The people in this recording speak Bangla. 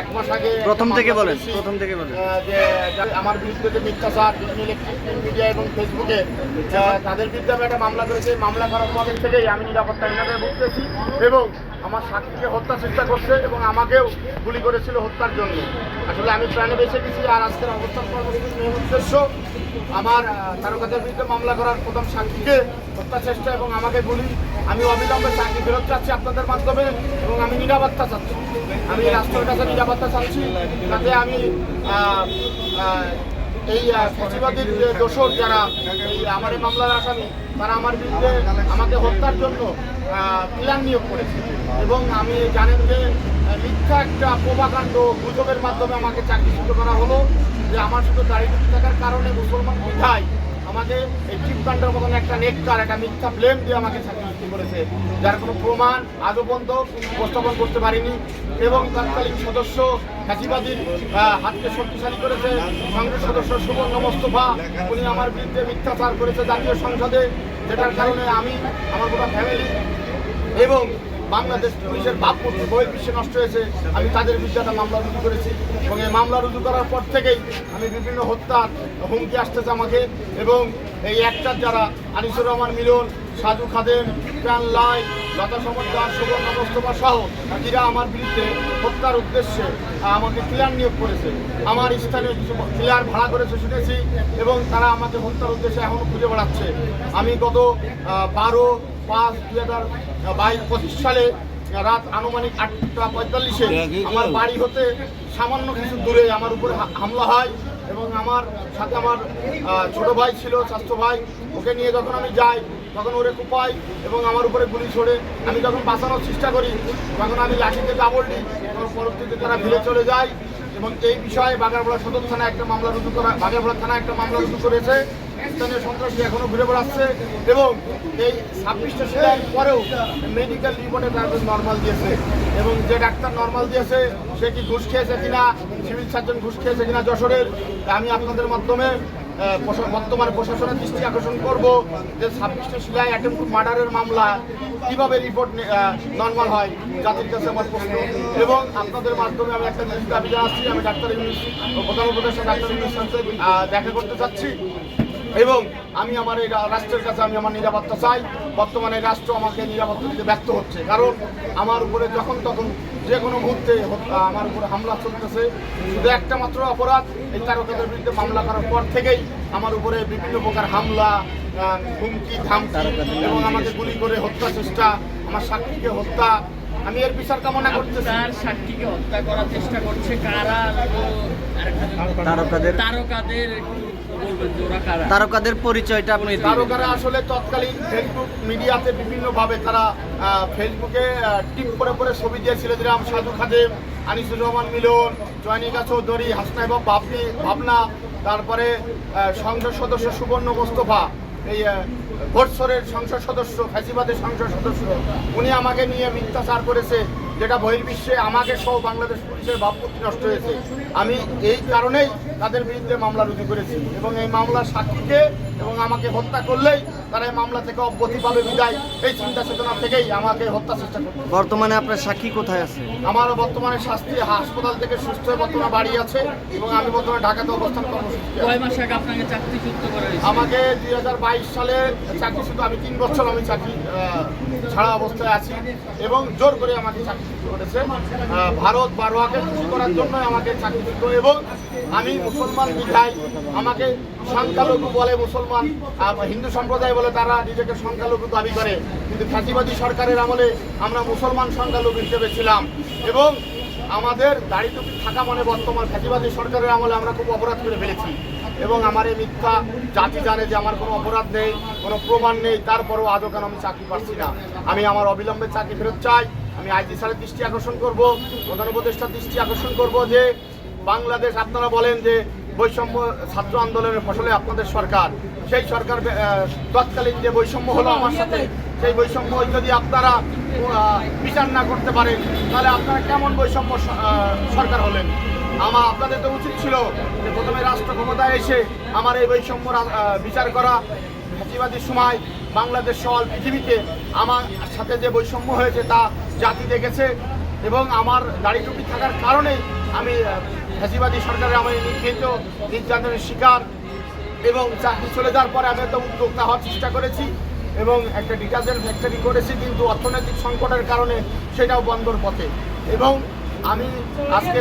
এক মাস আগে প্রথম থেকে বলেন প্রথম থেকে বলেন। যে আমার বিরুদ্ধে যে মিথ্যাচার বিভিন্ন ইলেকট্রিক মিডিয়া এবং ফেসবুকে তাদের বিরুদ্ধে আমি একটা মামলা করেছি। মামলা করার পর থেকেই আমি নিরাপত্তাহীনতায় ভুগতেছি এবং আমার সাক্ষীকে হত্যা চেষ্টা করছে এবং আমাকেও গুলি করেছিল হত্যার জন্য। আসলে আমি প্রাণে বেঁচে গেছি আর আজকের অবস্থান কর্মসূচির উদ্দেশ্য আমার তারকাদের বিরুদ্ধে মামলা করার প্রথম সাক্ষীকে হত্যা চেষ্টা এবং আমাকে গুলি আমি অবিলম্বে চাকরি ফেরত চাচ্ছি আপনাদের মাধ্যমে এবং আমি নিরাপত্তা চাচ্ছি। আমি রাষ্ট্রের কাছে নিরাপত্তা চাচ্ছি যাতে আমি এই ফ্যাসিবাদীর যে দোষর যারা এই আমার এই মামলার আসামি, তারা আমার বিরুদ্ধে আমাকে হত্যার জন্য প্ল্যান নিয়োগ করেছে। এবং আমি জানেন যে মিথ্যা একটা প্রভাকাণ্ড গুজবের মাধ্যমে আমাকে চাকরিচ্যুত করা হলো, যে আমার শুধু দাঁড়িয়ে থাকার কারণে মুসলমান বিধায় আমাকে এই চিপকাণ্ডের মতন একটা নেককার একটা মিথ্যা ব্লেম দিয়ে আমাকে চাকরিচ্যুত করেছে, যার কোনো প্রমাণ আজও পর্যন্ত উপস্থাপন করতে পারিনি। এবং তৎকালীন সদস্য ফ্যাসিবাদীর হাতকে শক্তিশালী করেছে। কংগ্রেস সদস্য সুবর্ণ মোস্তফা, উনি আমার বিরুদ্ধে মিথ্যাচার করেছে জাতীয় সংসদে, যেটার কারণে আমি, আমার গোটা ফ্যামিলি এবং বাংলাদেশ পুলিশের ভাবমূর্তি বহির্বিশ্বে নষ্ট হয়েছে। আমি তাদের বিরুদ্ধে একটা মামলা রুজু করেছি এবং এই মামলা রুজু করার পর থেকেই আমি বিভিন্ন হত্যার হুমকি আসতেছে আমাকে এবং এই একটার যারা আনিসুর রহমান মিলন সাধু খাদেম, প্রাণ লাই লতা সমর্দার সুবর্ণ মোস্তফা সহ এরা আমার বিরুদ্ধে হত্যার উদ্দেশ্যে আমাকে ক্লিয়ার নিয়োগ করেছে। আমার স্থানীয় কিছু ক্লিয়ার ভাড়া করেছে শুনেছি এবং তারা আমাকে হত্যার উদ্দেশ্যে এখনও খুঁজে বেড়াচ্ছে। আমি গত বারো পাঁচ দুই হাজার বাইশ পঁচিশ সালে রাত আনুমানিক আটটা পঁয়তাল্লিশে আমার বাড়ি হতে সামান্য কিছু দূরে আমার উপরে হামলা হয়। এবং আমার সাথে আমার ছোটো ভাই ছিল, স্বাস্থ্য ভাই, ওকে নিয়ে যখন আমি যাই, তখন ওরে কুপাই এবং আমার উপরে গুলি ছোড়ে। আমি যখন বাঁচানোর চেষ্টা করি, তখন আমি লাঠিতে ডাবল নিই এবং পরবর্তীতে তারা ভিড়ে চলে যায়। এবং এই বিষয়ে বাগারপাড়া সদর থানায় একটা মামলা রুজু করা বাগারপাড়া থানায় একটা মামলা রুজু করেছে। স্থানীয় সন্ত্রাসী এখনও ঘুরে বেড়াচ্ছে এবং এই ছাব্বিশটা সেলাই পরেও মেডিকেল রিপোর্টে তাদের নর্মাল দিয়েছে। এবং যে ডাক্তার নর্মাল দিয়েছে, সে কি ঘুষ খেয়েছে কিনা সিভিল সার্জন ঘুষ খেয়েছে কিনা যশোরের আমি আপনাদের মাধ্যমে বর্তমানে প্রশাসনের দৃষ্টি আকর্ষণ করব যে ছাব্বিশটা সিলাই অ্যাটেম্প মার্ডারের মামলা কীভাবে রিপোর্ট নর্মাল হয়, জাতির কাছে আমার প্রশ্ন। এবং আপনাদের মাধ্যমে আমি একটা দাবি জানাচ্ছি, আমি ডাক্তার ইংলিশ প্রধান উপদেষ্টা ডাক্তার সাথে দেখা করতে চাচ্ছি। এবং আমি আমার এই রা- রাষ্ট্রের কাছে আমি আমার নিরাপত্তা চাই। বর্তমানে রাষ্ট্র আমাকে নিরাপত্তা দিতে ব্যর্থ হচ্ছে। কারণ আমার উপরে যখন তখন যে কোনো মুহূর্তে আমার উপরে হামলা চলতেছে। শুধু একটা মাত্র অপরাধ এই তারকাদের বিরুদ্ধে মামলা করার পর থেকেই আমার উপরে বিভিন্ন প্রকার হামলা হুমকি ধামকি এবং আমাকে গুলি করে হত্যা চেষ্টা আমার সাক্ষীকে হত্যা। আমি এর বিচার কামনা করতেছি। তার সাক্ষীকে হত্যা করার চেষ্টা করছে কারা? তারকাদের তারকাদের তারকাদের পরিচয়টা আপনি। তারকারা আসলে তৎকালীন ফেসবুক মিডিয়াতে বিভিন্নভাবে তারা ফেসবুকে টিপ করে করে ছবি দিয়েছিল যেরকম সাধু খাদেম, আনিসুর রহমান মিলন, জয়নিকা চৌধুরী, হাসনা এবং ভাবনি ভাবনা, তারপরে সংসদ সদস্য সুবর্ণ মোস্তফা, এই ভোটসরের সংসদ সদস্য, ফ্যাসিবাদের সংসদ সদস্য, উনি আমাকে নিয়ে মিথ্যাচার করেছে, যেটা বহির্বিশ্বে আমাকে সহ বাংলাদেশ পুলিশের ভাবমূর্তি নষ্ট হয়েছে আমি এই কারণেই তাদের বিরুদ্ধে মামলা রুজু করেছি। এবং এই মামলার সাক্ষীকে এবং আমাকে হত্যা করলেই তারা এই মামলা থেকে অব্যাহতি পাবে বিদায়। এই চিন্তা চেতনা থেকেই আমাকে হত্যা চেষ্টা করবে বর্তমানে আপনার সাক্ষী কোথায় আছে? আমার বর্তমানে শাস্তি হাসপাতাল থেকে সুস্থ হয়ে বর্তমানে বাড়ি আছে এবং আমি বর্তমানে ঢাকাতে অবস্থান কর্মসূচি কয় মাস আগে আপনাকে চাকরিচ্যুত করা হয়েছে? আমাকে দুই হাজার বাইশ সালে চাকরি শুধু আমি তিন বছর আমি চাকরি ছাড়া অবস্থায় আছি এবং জোর করে আমাকে চাকরিচ্যুত করেছে। ভারত বারোয়াকে খুশি করার জন্য আমাকে চাকরিচ্যুত এবং আমি মুসলমান বিধায় আমাকে সংখ্যালঘু বলে মুসলমান হিন্দু সম্প্রদায় বলে তারা নিজেকে সংখ্যালঘু দাবি করে। কিন্তু ফ্যাসিবাদী সরকারের আমলে আমরা মুসলমান সংখ্যালঘু হিসেবে ছিলাম। এবং আমাদের দাড়ি টুপি থাকা মানে বর্তমান ফ্যাসিবাদী সরকারের আমলে আমরা খুব অপরাধ করে ফেলেছি। এবং আমার এই মিথ্যা জাতি জানে যে আমার কোনো অপরাধ নেই, কোনো প্রমাণ নেই, তারপরেও আজও কেন আমি চাকরি পাচ্ছি না। আমি আমার অবিলম্বে চাকরি ফেরত চাই। আমি আইজি স্যারের দৃষ্টি আকর্ষণ করব, প্রধান উপদেষ্টার দৃষ্টি আকর্ষণ করব যে বাংলাদেশ, আপনারা বলেন যে বৈষম্য ছাত্র আন্দোলনের ফসলে আপনাদের সরকার, সেই সরকার তৎকালীন যে বৈষম্য হলো আমার সাথে, সেই বৈষম্য যদি আপনারা বিচার না করতে পারেন, তাহলে আপনারা কেমন বৈষম্য সরকার হলেন? আমার আপনাদের তো উচিত ছিল যে প্রথমে রাষ্ট্র ক্ষমতায় এসে আমার এই বৈষম্য বিচার করা। ফাঁসিবাদীর সময় বাংলাদেশ সল পৃথিবীতে আমার সাথে যে বৈষম্য হয়েছে তা জাতি দেখেছে এবং আমার দাড়ি টুপি থাকার কারণেই আমি ফ্যাসিবাদী সরকারের আমাদের নির্যাতিত, নির্যাতনের শিকার এবং চাকরি চলে যাওয়ার পরে আমি একটা উদ্যোক্তা হওয়ার চেষ্টা করেছি এবং একটা ডিটারজেন্ট ফ্যাক্টরি করেছি, কিন্তু অর্থনৈতিক সংকটের কারণে সেটাও বন্ধর পথে। এবং আমি আজকে